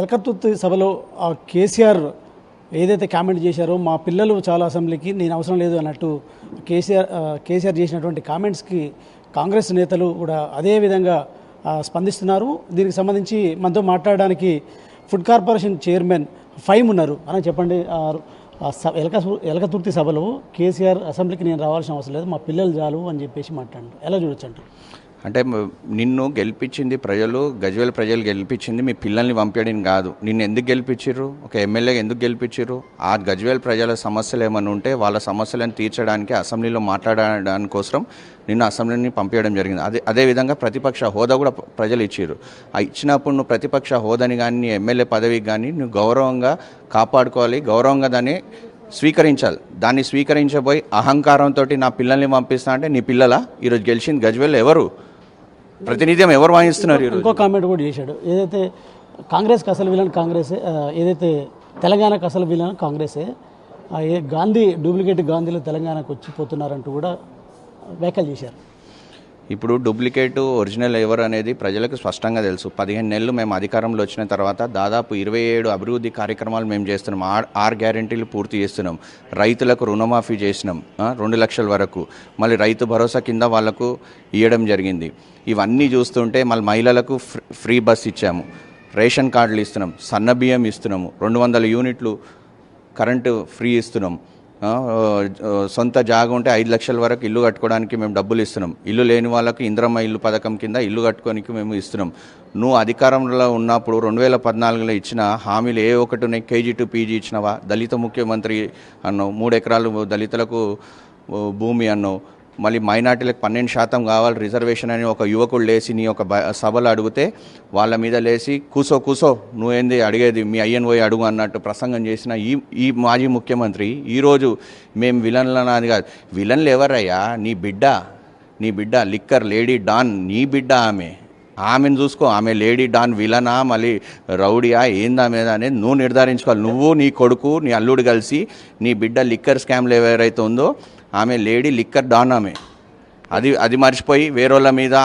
ఎలకతుర్తి సభలో ఆ కేసీఆర్ ఏదైతే కామెంట్ చేశారో మా పిల్లలు చాలా అసెంబ్లీకి నేను అవసరం లేదు అన్నట్టు కేసీఆర్ కేసీఆర్ చేసినటువంటి కామెంట్స్కి కాంగ్రెస్ నేతలు కూడా అదే విధంగా స్పందిస్తున్నారు. దీనికి సంబంధించి మనతో మాట్లాడడానికి ఫుడ్ కార్పొరేషన్ చైర్మన్ ఫైమ్ ఉన్నారు. అని చెప్పండి ఎలక ఎలకతుర్తి సభలో కేసీఆర్ అసెంబ్లీకి నేను రావాల్సిన అవసరం లేదు మా పిల్లలు చాలు అని చెప్పేసి మాట్లాడారు. ఎలా చూడొచ్చు అంటారు? అంటే నిన్ను గెలిపించింది ప్రజలు గజ్వేల్ ప్రజలు గెలిపించింది మీ పిల్లల్ని పంపించడం కాదు. నిన్ను ఎందుకు గెలిపించారు ఒక ఎమ్మెల్యే ఎందుకు గెలిపించారు ఆ గజ్వేల్ ప్రజల సమస్యలు ఏమైనా ఉంటే వాళ్ళ సమస్యలను తీర్చడానికి అసెంబ్లీలో మాట్లాడడానికి కోసం నిన్ను అసెంబ్లీని పంపించడం జరిగింది. అదే అదేవిధంగా ప్రతిపక్ష హోదా కూడా ప్రజలు ఇచ్చారు ఆ ఇచ్చినప్పుడు నువ్వు ప్రతిపక్ష హోదాని కానీ నీ ఎమ్మెల్యే పదవికి కానీ నువ్వు గౌరవంగా కాపాడుకోవాలి. గౌరవంగా దాన్ని స్వీకరించాలి. దాన్ని స్వీకరించబోయి అహంకారంతో నా పిల్లల్ని పంపిస్తా అంటే నీ పిల్లల? ఈరోజు గెలిచింది గజ్వెల్ ఎవరు? ప్రతినిధ్యం ఎవరు వాయిస్తున్నారు ఇంకో కామెంట్ కూడా చేశాడు. ఏదైతే కాంగ్రెస్కి అసలు విలన్ కాంగ్రెసే ఏదైతే తెలంగాణకు అసలు విలన్ కాంగ్రెసే ఏ గాంధీ డూప్లికేట్ గాంధీలు తెలంగాణకు వచ్చిపోతున్నారంటూ కూడా వ్యాఖ్యలు చేశారు. ఇప్పుడు డూప్లికేట్ ఒరిజినల్ ఎవరు అనేది ప్రజలకు స్పష్టంగా తెలుసు. పదిహేను నెలలు మేము అధికారంలో వచ్చిన తర్వాత దాదాపు ఇరవై ఏడు అభివృద్ధి కార్యక్రమాలు మేము చేస్తున్నాం. ఆర్ ఆర్ గ్యారెంటీలు పూర్తి చేస్తున్నాం. రైతులకు రుణమాఫీ చేసినాం. రెండు లక్షల వరకు. మళ్ళీ రైతు భరోసా కింద వాళ్ళకు ఇవ్వడం జరిగింది. ఇవన్నీ చూస్తుంటే మళ్ళీ మహిళలకు ఫ్రీ- ఫ్రీ బస్ ఇచ్చాము. రేషన్ కార్డులు ఇస్తున్నాం. సన్న బియ్యం ఇస్తున్నాము. రెండు వందల యూనిట్లు కరెంటు ఫ్రీ ఇస్తున్నాం. సొంత జాగా ఉంటే ఐదు లక్షల వరకు ఇల్లు కట్టుకోవడానికి మేము డబ్బులు ఇస్తున్నాం. ఇల్లు లేని వాళ్ళకి ఇంద్రమ్మ ఇల్లు పథకం కింద ఇల్లు కట్టుకోనికి మేము ఇస్తున్నాం. నువ్వు అధికారంలో ఉన్నప్పుడు రెండు వేల పద్నాలుగులో ఇచ్చిన హామీలు ఏ ఒకటి ఉన్నాయి కేజీ టు పీజీ ఇచ్చినవా? దళిత ముఖ్యమంత్రి అన్నావు మూడు ఎకరాలు దళితులకు భూమి అన్నావు. మళ్ళీ మైనార్టీలకు పన్నెండు శాతం కావాలి రిజర్వేషన్ అని ఒక యువకుడు లేచి నీ ఒక సభలు అడిగితే వాళ్ళ మీద లేచి కూసో కూసో నువ్వేంది అడిగేది? మీ అయ్యన్ పోయి అడుగు అన్నట్టు ప్రసంగం చేసిన ఈ ఈ మాజీ ముఖ్యమంత్రి ఈరోజు మేము విలన్లనాది కాదు. విలన్లు ఎవరయ్యా? నీ బిడ్డ నీ బిడ్డ లిక్కర్ లేడీ డాన్ నీ బిడ్డ ఆమె. ఆమెను చూసుకో ఆమె లేడీ డాన్ విలనా? మళ్ళీ రౌడీయా? ఏందా మీద అనేది నువ్వు నిర్ధారించుకోవాలి. నువ్వు నీ కొడుకు నీ అల్లుడు కలిసి నీ బిడ్డ లిక్కర్ స్కామ్లు ఎవరైతే ఉందో ఆమె లేడీ లిక్కర్ డాన్ ఆమె. అది అది మర్చిపోయి వేరేళ్ళ మీద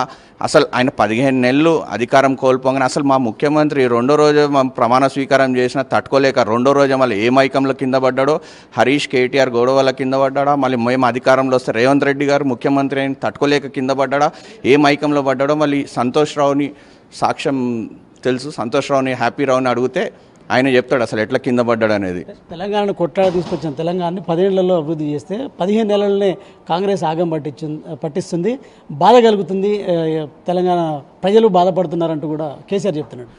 అసలు ఆయన పదిహేను నెలలు అధికారం కోల్పోగానే అసలు మా ముఖ్యమంత్రి రెండో రోజు మా ప్రమాణ స్వీకారం చేసిన తట్టుకోలేక రెండో రోజు మళ్ళీ ఏ మైకంలో కింద పడ్డాడో హరీష్ కేటీఆర్ గొడవల కింద పడ్డాడా మళ్ళీ మేము అధికారంలో వస్తే రేవంత్ రెడ్డి గారు ముఖ్యమంత్రి అయిన తట్టుకోలేక కింద పడ్డాడా ఏ మైకంలో పడ్డాడో మళ్ళీ సంతోష్ రావుని సాక్ష్యం తెలుసు సంతోష్ రావుని హ్యాపీ రావుని అడిగితే ఆయన చెప్తాడు అసలు ఎట్లా కింద పడ్డాడు అనేది. తెలంగాణను కొట్టాడ తీసుకొచ్చిన తెలంగాణని పదేళ్ళలో అభివృద్ధి చేస్తే పదిహేను నెలలనే కాంగ్రెస్ ఆగం పట్టించు పట్టిస్తుంది. బాధ కలుగుతుంది తెలంగాణ ప్రజలు బాధపడుతున్నారంటూ కూడా కేసీఆర్ చెప్తున్నాడు.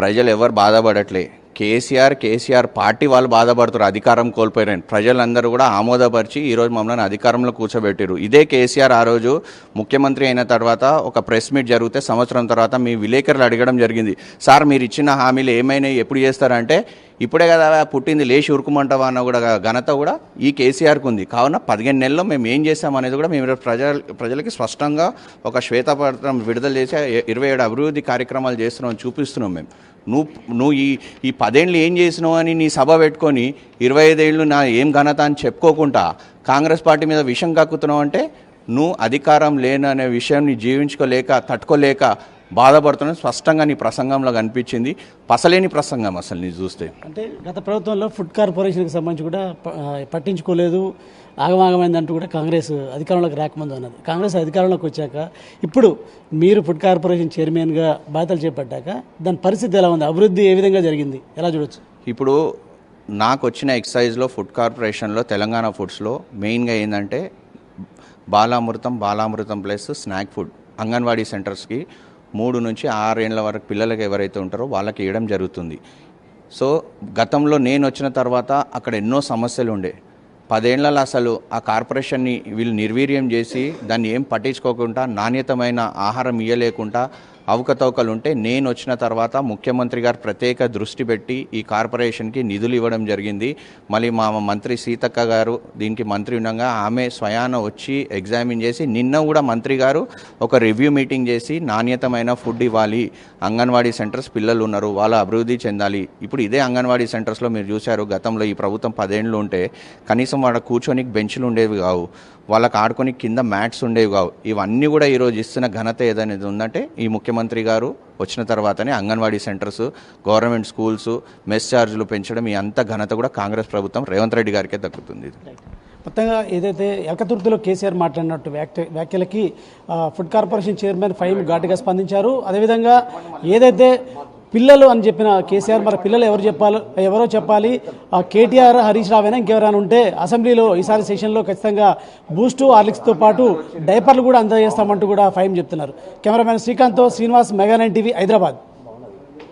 ప్రజలు ఎవరు బాధపడట్లే. కేసీఆర్ కేసీఆర్ పార్టీ వాళ్ళు బాధపడుతారు అధికారం కోల్పోయారని ప్రజలందరూ కూడా ఆమోదపరిచి ఈరోజు మమ్మల్ని అధికారంలో కూర్చోబెట్టారు ఇదే కేసీఆర్ ఆ రోజు ముఖ్యమంత్రి అయిన తర్వాత ఒక ప్రెస్ మీట్ జరిగితే సంవత్సరం తర్వాత మీ విలేకరులు అడగడం జరిగింది. సార్ మీరు ఇచ్చిన హామీలు ఏమైనా ఎప్పుడు చేస్తారంటే ఇప్పుడే కదా పుట్టింది లేచి ఉరుకుమంటావా అన్న కూడా ఘనత కూడా ఈ కేసీఆర్కి ఉంది. కావున పదిహేను నెలల్లో మేము ఏం చేస్తాం అనేది కూడా మేము ప్రజల ప్రజలకి స్పష్టంగా ఒక శ్వేతపత్రం విడుదల చేసి ఇరవై ఏడు అభివృద్ధి కార్యక్రమాలు చేస్తున్నాం చూపిస్తున్నాం మేము. నువ్వు నువ్వు ఈ ఈ పదేళ్ళు ఏం చేసినావు అని నీ సభ పెట్టుకొని ఇరవై ఐదేళ్ళు నా ఏం ఘనత అని చెప్పుకోకుండా కాంగ్రెస్ పార్టీ మీద విషం కక్కుతున్నావు అంటే నువ్వు అధికారం లేననే విషయాన్ని జీవించుకోలేక తట్టుకోలేక బాధపడుతున్నా స్పష్టంగా నీ ప్రసంగంలో కనిపించింది. పసలేని ప్రసంగం అసలు నీ చూస్తే. అంటే గత ప్రభుత్వంలో ఫుడ్ కార్పొరేషన్కి సంబంధించి కూడా పట్టించుకోలేదు. ఆగమాగమైందంటూ కూడా కాంగ్రెస్ అధికారంలోకి రాకముందు అన్నది. కాంగ్రెస్ అధికారంలోకి వచ్చాక ఇప్పుడు మీరు ఫుడ్ కార్పొరేషన్ చైర్మన్గా బాధ్యతలు చేపట్టాక దాని పరిస్థితి ఎలా ఉంది? అభివృద్ధి ఏ విధంగా జరిగింది? ఎలా చూడొచ్చు? ఇప్పుడు నాకు వచ్చిన ఎక్సైజ్లో ఫుడ్ కార్పొరేషన్లో తెలంగాణ ఫుడ్స్లో మెయిన్గా ఏంటంటే Balamrutham Balamrutham plus snack food. Anganwadi సెంటర్స్కి మూడు నుంచి ఆరేళ్ళ వరకు పిల్లలకి ఎవరైతే ఉంటారో వాళ్ళకి ఇవ్వడం జరుగుతుంది. సో గతంలో నేను వచ్చిన తర్వాత అక్కడ ఎన్నో సమస్యలు ఉండే. పదేళ్ళలో అసలు ఆ కార్పొరేషన్ని వీళ్ళు నిర్వీర్యం చేసి దాన్ని ఏం పట్టించుకోకుండా నాణ్యతమైన ఆహారం ఇయ్యలేకుండా అవకతవకలు ఉంటే నేను వచ్చిన తర్వాత ముఖ్యమంత్రి గారు ప్రత్యేక దృష్టి పెట్టి ఈ కార్పొరేషన్కి నిధులు ఇవ్వడం జరిగింది. మళ్ళీ మా మంత్రి సీతక్క గారు దీనికి మంత్రి ఉండగా ఆమె స్వయాన వచ్చి ఎగ్జామిన్ చేసి నిన్న కూడా మంత్రి గారు ఒక రివ్యూ మీటింగ్ చేసి నాణ్యతమైన ఫుడ్ ఇవ్వాలి. అంగన్వాడీ సెంటర్స్ పిల్లలు ఉన్నారు వాళ్ళు అభివృద్ధి చెందాలి. ఇప్పుడు ఇదే అంగన్వాడీ సెంటర్స్లో మీరు చూశారు గతంలో ఈ ప్రభుత్వం పదేళ్ళు ఉంటే కనీసం వాళ్ళ కూర్చొని బెంచ్లు ఉండేవి కావు. వాళ్ళకి ఆడుకొని కింద మ్యాట్స్ ఉండేవి కావు. ఇవన్నీ కూడా ఈరోజు ఇస్తున్న ఘనత ఏదనేది ఉందంటే ఈ ముఖ్య ముఖ్యమంత్రి గారు వచ్చిన తర్వాతనే Anganwadi centres government schools mess ఛార్జీలు పెంచడం ఈ అంత ఘనత కూడా కాంగ్రెస్ ప్రభుత్వం రేవంత్ రెడ్డి గారికే దక్కుతుంది మొత్తంగా ఏదైతే ఎలకతుర్తిలో కేసీఆర్ మాట్లాడినట్టు వ్యాఖ్య వ్యాఖ్యలకి ఫుడ్ కార్పొరేషన్ చైర్మన్ ఫైమ్ ఘాటుగా స్పందించారు. అదేవిధంగా ఏదైతే పిల్లలు అని చెప్పిన కేసీఆర్ మరి పిల్లలు ఎవరు చెప్పాలి ఎవరో చెప్పాలి? ఆ కేటీఆర్ హరీష్ రావేనా ఇంకెవరైనా ఉంటే అసెంబ్లీలో ఈసారి సెషన్లో ఖచ్చితంగా బూస్టు హార్లిక్స్తో పాటు డైపర్లు కూడా అందజేస్తామంటూ కూడా ఫైమ్ చెప్తున్నారు. Cameraman శ్రీకాంత్తో Srinivas mega nine TV Hyderabad.